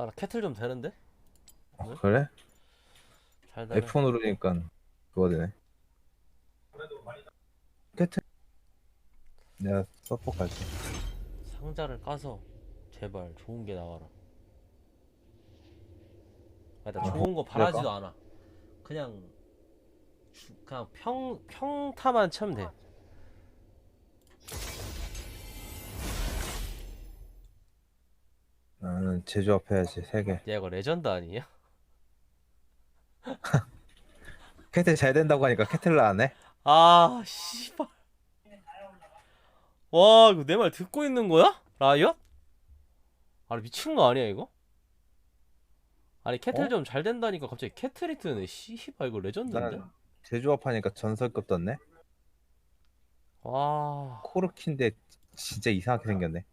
아, 나 캐틀 좀 되는데? 그래? 잘 되네. F 누르니까 그거 되네. 캐틀. 내가 서포 갈게. 상자를 까서 제발 좋은 게 나와라. 아, 나 아, 좋은 거? 바라지도 않아. 그냥 주- 그냥 평 평타만 치면 돼. 나는 제조합 해야지 세 개. 야 이거 레전드 아니야? 캐틀 잘 된다고 하니까 캐틀라 안 해? 아 씨발. 와 이거 내 말 듣고 있는 거야? 라이엇? 아니 미친 거 아니야 이거? 아니 캐틀 어? 좀 잘 된다니까 갑자기 캐틀이 뜨네. 씨발 이거 레전드인데? 난 제조합 하니까 전설급 떴네. 와 코르키인데 진짜 이상하게 생겼네.